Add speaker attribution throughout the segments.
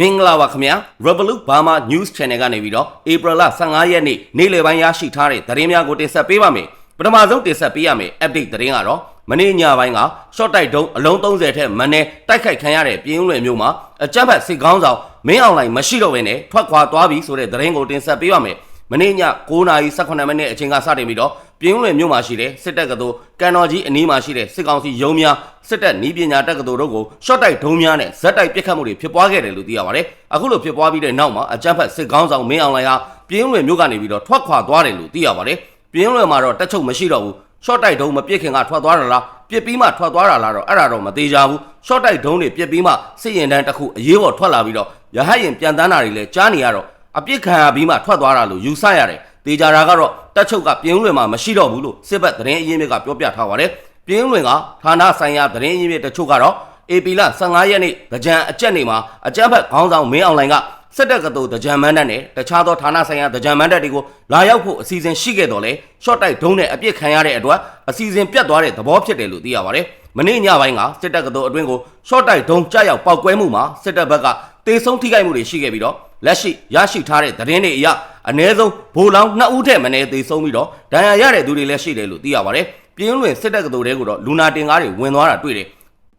Speaker 1: မင်္ဂလာပါခင်ဗျာ Revolut Burma News Channel ကနေပြီးတော့ဧပြီလ15ရက်နေ့နေ့လယ်ပိုင်းရရှိထားတဲ့သတင်းများကိုတင်ဆက်ပေးပါမယ်ပထမဆုံးတင်ဆက်ပေးရမယ် update သတင်းကတော့မနေ့ညပိုင်းက short တိုက်တုံးအလုံး30ထက်မနည်းတိုက်ခိုက်ခံရတဲ့ပြင်းဦးလွယ်မျိုးမှာအကြမ်းဖက်စစ်ကောင်းဆောင်မင်းအောင်လှိုင်မရှိတော့ဘဲနဲ့ထွက်ခွာသွားပြီဆိုတဲ့သတင်းကိုတင်ဆက်ပေးပါမယ် မနေ့ည9:18မိနစ်အချိန်ကစတင်ပြီးတော့ပြင်းဦးလွယ်မြို့မှာရှိတဲ့စစ်တပ်ကတော်ကန်တော်ကြီးအနီးမှာရှိတဲ့စစ်ကောင်စီရုံးများစစ်တပ်နီးပညာတက္ကသိုလ်တို့ကို short တိုက်ဒုံးများနဲ့ဇက်တိုက်ပစ်ခတ်မှုတွေဖြစ်ပွားခဲ့တယ်လို့သိရပါတယ်အခုလိုဖြစ်ပွားပြီးတဲ့နောက်မှာအကြမ်းဖက်စစ်ကောင်းဆောင်မင်းအောင်လှိုင်ဟာပြင်းဦးလွယ်မြို့ကနေပြီးတော့ထွက်ခွာသွားတယ်လို့သိရပါတယ်ပြင်းဦးလွယ်မှာတော့တက်ချုပ်မရှိတော့ဘူး short တိုက်ဒုံးမပစ်ခင်ကထွက်သွားတာလားပြစ်ပြီးမှထွက်သွားတာလားတော့အဲ့ဒါတော့မသေးကြဘူး short တိုက်ဒုံးတွေပြစ်ပြီးမှစစ်ရင်တန်းတစ်ခုအရေးပေါ်ထွက်လာပြီးတော့ရဟတ်ရင်ပြန်တန်းတာတွေလည်းကြားနေရတော့ အပြစ်ခံရပြီးမှထွက်သွားတာလို့ယူဆရတယ်တေကြတာကတော့တက်ချုပ်ကပြင်းလွင်မှာမရှိတော့ဘူးလို့စစ်ဘက်သတင်းအရင်းမြစ်ကပြောပြထားပါတယ်ပြင်းလွင်ကဌာနဆိုင်ရာသတင်းအရင်းမြစ်တချို့ကတော့ AP လ15ရက်နေ့ကြံအကြက်နေမှာအကြမ်းဖက်ခေါင်းဆောင်မင်းအောင်လှိုင်ကစစ်တပ်ကတော်တကြံမန်းတပ်နဲ့တခြားသောဌာနဆိုင်ရာတကြံမန်းတပ်တွေကိုလာရောက်ဖို့အစီအစဉ်ရှိခဲ့တော်လဲ short တိုက်ဒုံးနဲ့အပြစ်ခံရတဲ့အတွက်အစီအစဉ်ပြတ်သွားတဲ့သဘောဖြစ်တယ်လို့သိရပါတယ်မနေ့ညပိုင်းကစစ်တပ်ကတော်အတွင်းကို short တိုက်ဒုံးကြောက်ရောက်ပောက်ကွဲမှုမှာစစ်တပ်ဘက်ကတေဆုံးထိခိုက်မှုတွေရှိခဲ့ပြီးတော့ လက်ရှိရရှိထားတဲ့သတင်းတွေအရအ ਨੇ ဆုံးဗိုလ်လောင်း2ဦးထက်မနည်းသေဆုံးပြီးတော့ဒဏ်ရာရတဲ့သူတွေလည်းရှိတယ်လို့သိရပါတယ်ပြင်းလွင်စစ်တပ်ကတော်တွေကိုတော့လူနာတင်ကားတွေဝင်သွားတာတွေ့တယ်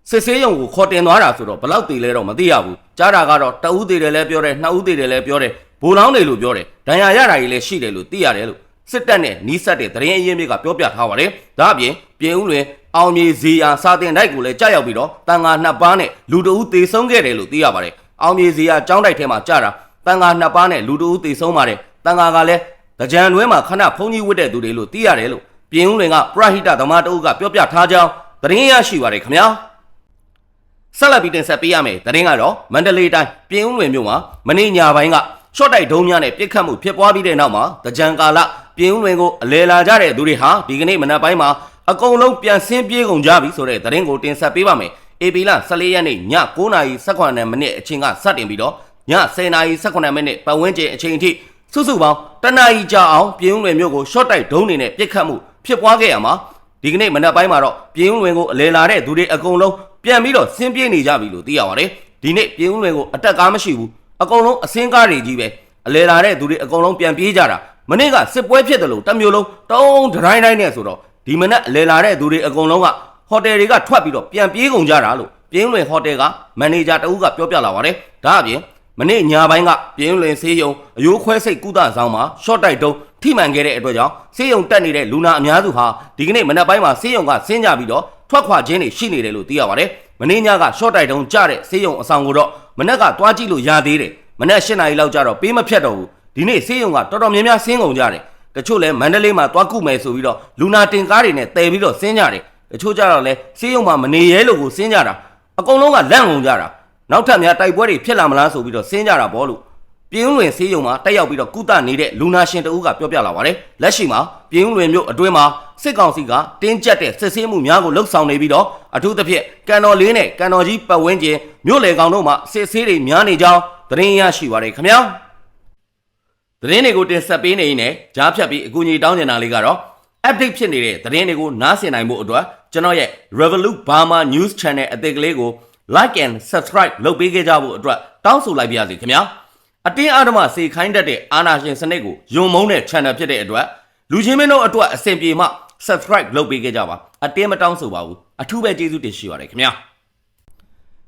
Speaker 1: စစ်ဆေးရုံကိုခေါ်တင်သွားတာဆိုတော့ဘယ်လောက်တည်လဲတော့မသိရဘူးကြားတာကတော့တအူးတည်တယ်လည်းပြောတယ်နှစ်ဦးတည်တယ်လည်းပြောတယ်ဘိုးလောင်းတယ်လို့ပြောတယ်ဒဏ်ရာရတာကြီးလည်းရှိတယ်လို့သိရတယ်လို့စစ်တပ်နဲ့နီးစပ်တဲ့သတင်းအရင်းမြစ်ကပြောပြထားပါတယ်ဒါအပြင်ပြင်ဦးလွင်အောင်မြေဇီယာစာတင်တိုက်ကိုလည်းကြားရောက်ပြီးတော့တန်ငါနှစ်ပါးနဲ့လူတအူးတေဆုံးခဲ့တယ်လို့သိရပါတယ်အောင်မြေဇီယာចောင်းတိုက်ထဲမှာကြားတာ တန်ငါနှစ်ပါးနဲ့လူတအူးတေဆုံးပါတယ်တန်ငါကလည်းကြံတွဲမှာခဏဖုံးကြီးဝတ်တဲ့သူတွေလို့သိရတယ်လို့ပြင်ဦးလွင်ကပရဟိတသမားတအုပ်ကပြောပြထားကြောင်းသတင်းရရှိပါတယ်ခင်ဗျာဆက်လက်ပြီးတင်ဆက်ပေးရမယ်။သတင်းကတော့မန္တလေးတိုင်းပြင်ဦးလွင်မြို့မှာမနေ့ညပိုင်းကရှော့တိုက်ဒုံးများနဲ့ပြစ်ခတ်မှုဖြစ်ပွားပြီးတဲ့နောက်မှာတကြံကာလပြင်ဦးလွင်ကိုအလဲလာကြတဲ့သူတွေဟာဒီကနေ့မနက်ပိုင်းမှာအကုန်လုံးပြန်ဆင်းပြေးကုန်ကြပြီဆိုတဲ့သတင်းကိုတင်ဆက်ပေးပါမယ်။ AP လ14ရက်နေ့ည9:18မိနစ်အချိန်ကစတင်ပြီးတော့ည 10:18မိနစ်ပတ်ဝန်းကျင်အချိန်အထိစုစုပေါင်းတနာရီကြာအောင်ပြင်ဦးလွင်မြို့ကိုရှော့တိုက်ဒုံးတွေနဲ့ပြစ်ခတ်မှုဖြစ်ပွားခဲ့ရမှာဒီကနေ့မနက်ပိုင်းမှာတော့ပြင်ဦးလွင်ကိုအလဲလာတဲ့သူတွေအကုန်လုံးပြန်ပြီးတော့ဆင်းပြေးနေကြပြီလို့သိရပါတယ်ဒီနေ့ပြင်ဦးလွင်ကိုအတက်ကားမရှိဘူးအကုန်လုံးအစင်းကားတွေကြီးပဲအလဲလာတဲ့သူတွေအကုန်လုံးပြန်ပြေးကြတာမနေ့ကစစ်ပွဲဖြစ်တယ်လို့တစ်မျိုးလုံးတုံးဒတိုင်းတိုင်းနဲ့ဆိုတော့ဒီမနက်အလဲလာတဲ့သူတွေအကုန်လုံးကဟိုတယ်တွေကထွက်ပြီးတော့ပြန်ပြေးကုန်ကြတာလို့ပြင်ဦးလွင်ဟိုတယ်ကမန်နေဂျာတဦးကပြောပြလာပါတယ်ဒါအပြင် မနေ့ညပိုင်းကပြင်းလွင်ဆေးရုံအယိုးခွဲစိတ်ကုသဆောင်မှာ short တိုက်တုံးထိမှန်ခဲ့တဲ့အတွက်ကြောင့်ဆေးရုံတက်နေတဲ့လူနာအများစုဟာဒီကနေ့မနက်ပိုင်းမှာဆေးရုံကဆင်းကြပြီးတော့ထွက်ခွာခြင်းတွေရှိနေတယ်လို့သိရပါတယ်။မနေ့ညက short တိုက်တုံးကြတဲ့ဆေးရုံအဆောင်ကိုတော့မနက်ကတွားကြည့်လို့ရသေးတယ်။မနက်၈နာရီလောက်ကျတော့ပေးမဖြတ်တော့ဘူး။ဒီနေ့ဆေးရုံကတော်တော်များများဆင်းကုန်ကြတယ်။တချို့လဲမန္တလေးမှာတွားကုမယ်ဆိုပြီးတော့လူနာတင်ကားတွေနဲ့တည်ပြီးတော့ဆင်းကြတယ်။တချို့ကြတော့လဲဆေးရုံမှာမနေရဲလို့ကိုဆင်းကြတာ။အကုန်လုံးကလန့်ကုန်ကြတာ။ နောက်ထပ်များတိုက်ပွဲတွေဖြစ်လာမလားဆိုပြီးတော့ဆင်းကြတာပေါ့လို့ပြင်းလွင်ဆေးရုံမှာတက်ရောက်ပြီးတော့ကုသနေတဲ့လူနာရှင်တဦးကပြောပြလာပါတယ်လက်ရှိမှာပြင်းလွင်မြို့အတွင်းမှာစစ်ကောင်စီကတင်းကျပ်တဲ့စစ်ဆေးမှုများကိုလှုပ်ဆောင်နေပြီးတော့အထူးသဖြင့်ကန်တော်လေးနဲ့ကန်တော်ကြီးပတ်ဝန်းကျင်မြို့လေကောင်တို့မှာစစ်ဆေးတွေများနေကြောင်းသတင်းရရှိပါတယ်ခင်ဗျာသတင်းတွေကိုတင်ဆက်ပေးနေရင်လည်းကြားဖြတ်ပြီးအကူအညီတောင်းနေတာလေးကတော့ update ဖြစ်နေတဲ့သတင်းတွေကိုနားဆင်နိုင်ဖို့အတွက်ကျွန်တော်ရဲ့ Revolut Burma News Channel အသစ်ကလေးကို like and subscribe လုပ်ပေးခဲ့ကြဖို့အတွက်တောင်းဆိုလိုက်ပါရစေခင်ဗျာအတင်းအဓမ္မစေခိုင်းတတ်တဲ့အာဏာရှင်စနစ်ကိုယုံမုန်းတဲ့ channel ဖြစ်တဲ့အတွက်လူချင်းမင်းတို့အတွက်အဆင်ပြေမှ subscribe လုပ်ပေးခဲ့ကြပါအတင်းမတောင်းဆိုပါဘူးအထူးပဲကျေးဇူးတင်ရှိပါတယ်ခင်ဗျာ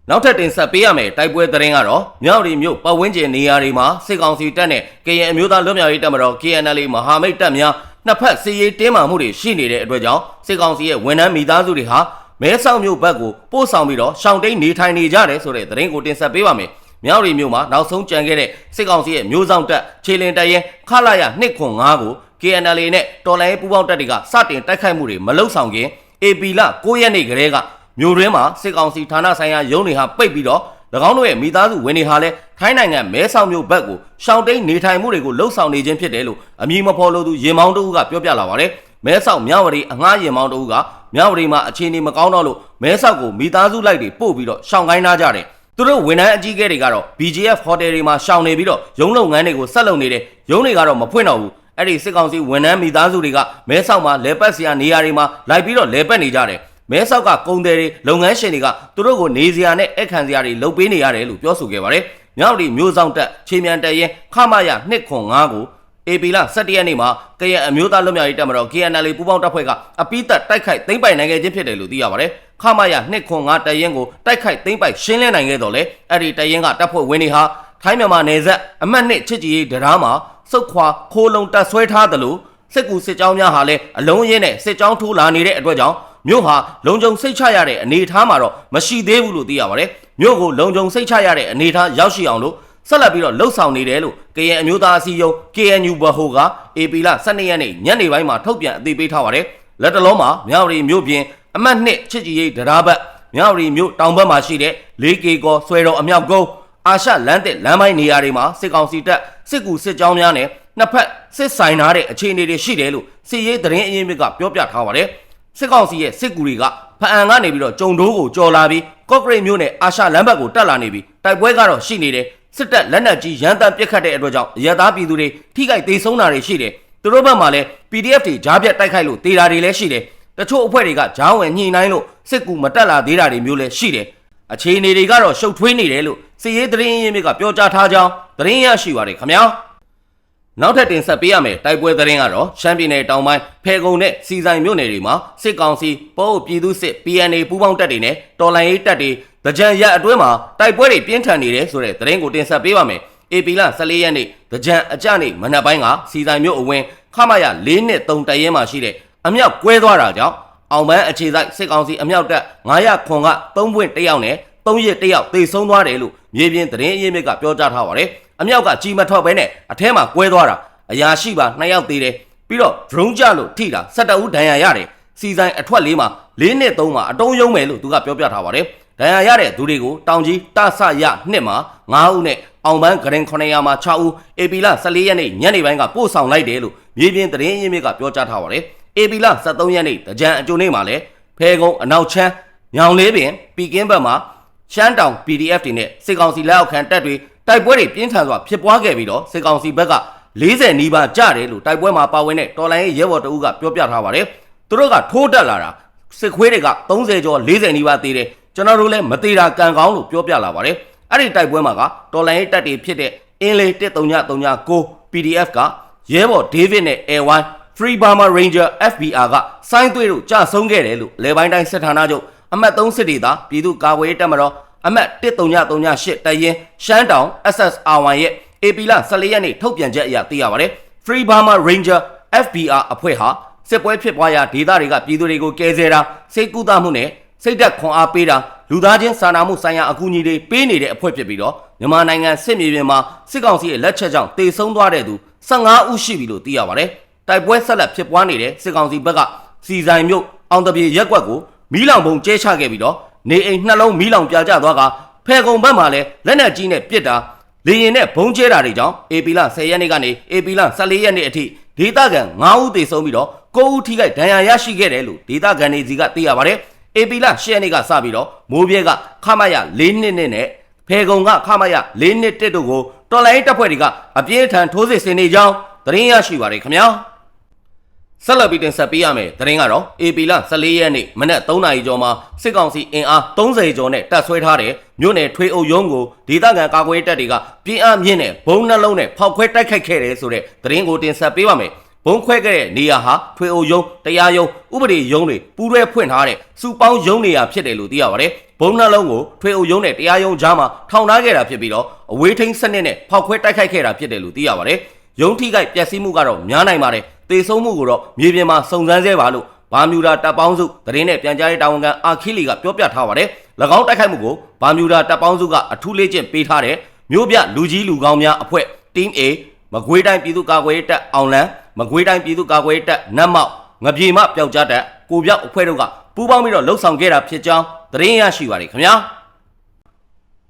Speaker 1: နောက်ထပ်တင်ဆက်ပေးရမယ်တိုက်ပွဲသတင်းကတော့မြောက်ရီမြို့ပတ်ဝန်းကျင်နေရာတွေမှာစစ်ကောင်စီတပ်နဲ့ကရင်အမျိုးသားလွတ်မြောက်ရေးတပ်မတော် KNL မဟာမိတ်တပ်များနှစ်ဖက်စီရေးတင်းမာမှုတွေရှိနေတဲ့အတွက်ကြောင့်စစ်ကောင်စီရဲ့ဝန်ထမ်းမိသားစုတွေဟာ မဲဆောက်မြို့ဘက်ကိုပို့ဆောင်ပြီးတော့ရှောင်းတိန်နေထိုင်နေကြတယ်ဆိုတဲ့သတင်းကိုတင်ဆက်ပေးပါမယ်။မြောက်ရီမြို့မှာနောက်ဆုံးကြံခဲ့တဲ့စစ်ကောင်စီရဲ့မျိုးဆောင်တပ်ခြေလင်တပ်ရင်ခလာရ2ခွန်5ကို KNL နဲ့တော်လိုင်းပူးပေါင်းတပ်တွေကစတင်တိုက်ခိုက်မှုတွေမလုပ်ဆောင်ခင် AP လ9ရက်နေ့ကလေးကမြို့တွင်းမှာစစ်ကောင်စီဌာနဆိုင်ရာရုံးတွေဟာပိတ်ပြီးတော့၎င်းတို့ရဲ့မိသားစုဝင်တွေဟာလည်းထိုင်းနိုင်ငံမဲဆောက်မြို့ဘက်ကိုရှောင်းတိန်နေထိုင်မှုတွေကိုလှုပ်ဆောင်နေခြင်းဖြစ်တယ်လို့အမည်မဖော်လို့သူရင်မောင်းတို့ကပြောပြလာပါတယ်။မဲဆောက်မြဝတီအငှားရင်မောင်းတို့က မြဝတီမှာအခြေအနေမကောင်းတော့လို့မဲဆောက်ကိုမိသားစုလိုက်တွေပို့ပြီးတော့ရှောင်းခိုင်းထားကြတယ်။သူတို့ဝန်ထမ်းအကြီးအကဲတွေကတော့ BGF Hotel တွေမှာရှောင်နေပြီးတော့ရုံးလုပ်ငန်းတွေကိုဆက်လုပ်နေတယ်။ရုံးတွေကတော့မဖွင့်တော့ဘူး။အဲ့ဒီစစ်ကောင်စီဝန်ထမ်းမိသားစုတွေကမဲဆောက်မှာလဲပတ်စရာနေရာတွေမှာလိုက်ပြီးတော့လဲပတ်နေကြတယ်။မဲဆောက်ကကုန်တယ်တွေလုပ်ငန်းရှင်တွေကသူတို့ကိုနေစရာနဲ့အခန့်စရာတွေလုပ်ပေးနေရတယ်လို့ပြောဆိုခဲ့ပါတယ်။မြောက်ဒီမျိုးဆောင်တက်ခြေမြန်တက်ရင်ခမရ205ကို အေပီလာ17ရက်နေ့မှာကရန်အမျိုးသားလွတ်မြောက်ရေးတပ်မတော် KNL ပူးပေါင်းတပ်ဖွဲ့ကအပိသက်တိုက်ခိုက်သိမ်းပိုက်နိုင်ခဲ့ခြင်းဖြစ်တယ်လို့သိရပါတယ်။ခမရ205တရင်ကိုတိုက်ခိုက်သိမ်းပိုက်ရှင်းလင်းနိုင်ခဲ့တော့လေအဲ့ဒီတရင်ကတပ်ဖွဲ့ဝင်တွေဟာထိုင်းမြန်မာနယ်စပ်အမှတ်နှစ်ချစ်ကြည်ရေးတရားမှာစုတ်ခွာခိုးလုံတက်ဆွဲထားတယ်လို့စစ်ကူစစ်ကြောင်းများဟာလည်းအလုံးရင်းနဲ့စစ်ကြောင်းထိုးလာနေတဲ့အတွက်ကြောင့်မြို့ဟာလုံခြုံစိတ်ချရတဲ့အနေအထားမှာတော့မရှိသေးဘူးလို့သိရပါတယ်။မြို့ကိုလုံခြုံစိတ်ချရတဲ့အနေအထားရောက်ရှိအောင်လို့ ဆက်လက်ပြီးတော့လှုပ်ဆောင်နေတယ်လို့ကရင်အမျိုးသားအစည်းအရုံး KNU ဘဟိုက AP လ12ရက်နေ့ညနေပိုင်းမှာထုတ်ပြန်အသိပေးထားပါတယ်။လက်တလုံးမှာမြောက်ရီမြို့ပြင်အမှတ်နှစ်ချစ်ကြည်ရေးတရားဘက်မြောက်ရီမြို့တောင်ဘက်မှာရှိတဲ့ 4K ကောဆွဲတော်အမြောက်ကုန်းအာရှလမ်းတစ်လမ်းပိုင်းနေရာတွေမှာစစ်ကောင်စီတပ်စစ်ကူစစ်ကြောင်းများနဲ့နှစ်ဖက်စစ်ဆိုင်ထားတဲ့အခြေအနေတွေရှိတယ်လို့စစ်ရေးသတင်းအရင်းမြစ်ကပြောပြထားပါတယ်။စစ်ကောင်စီရဲ့စစ်ကူတွေကဖအံကနေပြီးတော့ကြုံတိုးကိုကြော်လာပြီးကော့ဂရိတ်မြို့နဲ့အာရှလမ်းဘက်ကိုတက်လာနေပြီးတိုက်ပွဲကတော့ရှိနေတယ် စစ်တပ်လက်နက်ကြီးရန်တမ်းပစ်ခတ်တဲ့အတွက်ကြောင့်ရသားပြည်သူတွေထိခိုက်ဒေဆုံးတာတွေရှိတယ်သူတို့ဘက်မှာလည်း PDF တွေဂျားပြတ်တိုက်ခိုက်လို့တေတာတွေလည်းရှိတယ်တချို့အဖွဲ့တွေကဂျားဝင်ညှိနှိုင်းလို့စစ်ကူမတက်လာသေးတာတွေမျိုးလည်းရှိတယ်အခြေအနေတွေကတော့ရှုပ်ထွေးနေတယ်လို့စစ်ရေးသတင်းရင်းမြစ်ကပြောကြားထားကြောင်းသတင်းရရှိပါတယ်ခင်ဗျာ နောက်ထပ်တင်ဆက်ပေးရမယ်တိုက်ပွဲသတင်းကတော့ရှမ်းပြည်နယ်တောင်ပိုင်းဖဲကုံနဲ့စီဆိုင်မြို့နယ်တွေမှာစစ်ကောင်စီပို့ပြည်သူစစ် PNA ပူးပေါင်းတပ်တွေနဲ့တော်လိုင်းရေးတပ်တွေတကြံရက်အတွင်းမှာတိုက်ပွဲတွေပြင်းထန်နေတယ်ဆိုတဲ့သတင်းကိုတင်ဆက်ပေးပါမယ်။ AP လ14ရက်နေ့တကြံအကြနေ့မနက်ပိုင်းကစီဆိုင်မြို့အဝင်ခမရ၄နှစ်3တရဲမှာရှိတဲ့အမြောက်ကွဲသွားတာကြောင့်အောင်ပန်းအခြေစိုက်စစ်ကောင်စီအမြောက်တပ်900ခွန်က3ပွင့်1ယောက်နဲ့3ရက်1ယောက်သေဆုံးသွားတယ်လို့မြေပြင်သတင်းအရင်းမြစ်ကပြောကြားထားပါတယ်။ အမြောက်ကကြီးမထွက်ဘဲနဲ့အထဲမှာကွဲသွားတာအရာရှိပါ2ယောက်သေးတယ်ပြီးတော့ drone ကြလို့ထိတာ17ဦးဒဏ်ရာရတယ်စီဆိုင်အထွက်လေးမှာ၄နှစ်3မှာအတုံးယုံမယ်လို့သူကပြောပြထားပါတယ်ဒဏ်ရာရတဲ့သူတွေကိုတောင်ကြီးတဆရနှစ်မှာ9ဦးနဲ့အောင်ပန်းဂရင်900မှာ6ဦးအေပီလာ14ရက်နေ့ညနေပိုင်းကပို့ဆောင်လိုက်တယ်လို့မြေပြင်သတင်းရင်းမြစ်ကပြောကြားထားပါတယ်အေပီလာ73ရက်နေ့တကြံအကျိုးနေ့မှာလည်းဖဲကုန်းအနောက်ချမ်းညောင်လေးပင်ပီကင်းဘက်မှာရှမ်းတောင် PDF တွေနဲ့စစ်ကောင်စီလက်အောက်ခံတပ်တွေ တိုက်ပွဲတွေပြင်းထန်စွာဖြစ်ပွားခဲ့ပြီးတော့စစ်ကောင်စီဘက်က40နီးပါးကြတယ်လို့တိုက်ပွဲမှာပါဝင်တဲ့တော်လိုင်းရဲ့ရဲဘော်တအုပ်ကပြောပြထားပါတယ်သူတို့ကထိုးတက်လာတာစစ်ခွေးတွေက30ကျော်40နီးပါးသေးတယ်ကျွန်တော်တို့လည်းမသေးတာကံကောင်းလို့ပြောပြလာပါတယ်အဲ့ဒီတိုက်ပွဲမှာကတော်လိုင်းရဲ့တပ်တွေဖြစ်တဲ့အင်းလေး1339 PDF ကရဲဘော် David နဲ့ Air1 Free Burma Ranger FBR ကစိုင်းသွေးတို့ကြဆုံးခဲ့တယ်လို့လေပိုင်းတိုင်းစစ်ဌာနချုပ်အမှတ်3စစ်ဒေသပြည်သူ့ကာကွယ်ရေးတပ်မတော် အမှတ်1338တရင်ရှမ်းတောင် SSR1 ရဲ့ AP လ14ရက်နေ့ထုတ်ပြန်ချက်အရသိရပါတယ် Free Burma Ranger FBR အဖွဲ့ဟာစစ်ပွဲဖြစ်ပွားရာဒေသတွေကပြည်သူတွေကိုကယ်ဆယ်တာစိတ်ကူးသမှုနဲ့စိတ်သက်ခွန်အားပေးတာလူသားချင်းစာနာမှုဆိုင်ရာအကူအညီတွေပေးနေတဲ့အဖွဲ့ဖြစ်ပြီးတော့မြန်မာနိုင်ငံစစ်မြေပြင်မှာစစ်ကောင်စီရဲ့လက်ချက်ကြောင့်တေဆုံးသွားတဲ့သူ15ဦးရှိပြီလို့သိရပါတယ်တိုက်ပွဲဆက်လက်ဖြစ်ပွားနေတဲ့စစ်ကောင်စီဘက်ကစီဆိုင်မြို့အောင်တပြေရက်ကွက်ကိုမီးလောင်ပုံကျဲချခဲ့ပြီးတော့ နေအိမ်နှလုံးမီးလောင်ပြကြသွားကဖဲကုံဘက်မှာလည်းလက်နက်ကြီးနဲ့ပစ်တာလေရင်နဲ့ဘုံကျဲတာတွေကြောင့် AP လ10ရက်နေ့ကနေ AP လ14ရက်နေ့အထိဒေသခံ9ဦးသေဆုံးပြီးတော့9ဦးထိခိုက်ဒဏ်ရာရရှိခဲ့တယ်လို့ဒေသခံတွေစီကသိရပါတယ်။ AP လ10ရက်နေ့ကစပြီးတော့မိုးပြဲကခမရ4နှစ်နဲ့နဲ့ဖဲကုံကခမရ4နှစ်တက်တို့ကိုတော်လိုင်းတပ်ဖွဲ့တွေကအပြင်းထန်ထိုးစစ်ဆင်နေကြောင်းသတင်းရရှိပါတယ်ခင်ဗျာ။ ဆက်လက်ပြီးတင်ဆက်ပေးရမယ်သတင်းကတော့ AP လ14ရက်နေ့မနက်3နာရီကျော်မှာစစ်ကောင်စီအင်အား30ကျော်နဲ့တပ်ဆွဲထားတဲ့မြို့နယ်ထွေအုပ်ရုံးကိုဒေသခံကာကွယ်တပ်တွေကပြင်းအားမြင့်တဲ့ဘုံနှလုံးနဲ့ဖောက်ခွဲတိုက်ခိုက်ခဲ့တယ်ဆိုတဲ့သတင်းကိုတင်ဆက်ပေးပါမယ်ဘုံခွဲခဲ့တဲ့နေရာဟာထွေအုပ်ရုံးတရားရုံးဥပဒေရုံးတွေပူးတွဲဖွင့်ထားတဲ့စုပေါင်းရုံးနေရာဖြစ်တယ်လို့သိရပါတယ်ဘုံနှလုံးကိုထွေအုပ်ရုံးနဲ့တရားရုံးကြားမှာထောင်ထားခဲ့တာဖြစ်ပြီးတော့အဝေးထိန်းစနစ်နဲ့ဖောက်ခွဲတိုက်ခိုက်ခဲ့တာဖြစ်တယ်လို့သိရပါတယ်ရုံးထိခိုက်ပျက်စီးမှုကတော့များနိုင်ပါတယ် တေဆုံးမှုကိုတော့မြေပြင်မှာစုံစမ်းဆဲပါလို့ဘာမြူဒါတပ်ပေါင်းစုသတင်းနဲ့ပြန်ကြားရေးတာဝန်ခံအာခိလီကပြောပြထားပါတယ်။၎င်းတိုက်ခိုက်မှုကိုဘာမြူဒါတပ်ပေါင်းစုကအထူးလေ့ကျင့်ပေးထားတဲ့မြို့ပြလူကြီးလူကောင်းများအဖွဲ့ Team A မကွေးတိုင်းပြည်သူ့ကာကွယ်ရေးတပ်အောင်လန်းမကွေးတိုင်းပြည်သူ့ကာကွယ်ရေးတပ်နတ်မောက်ငပြေမပျောက်ကြားတပ်ကိုပြောက်အဖွဲ့တို့ကပူးပေါင်းပြီးတော့လှုပ်ဆောင်ခဲ့တာဖြစ်ကြောင်းသတင်းရရှိပါတယ်ခင်ဗျာ။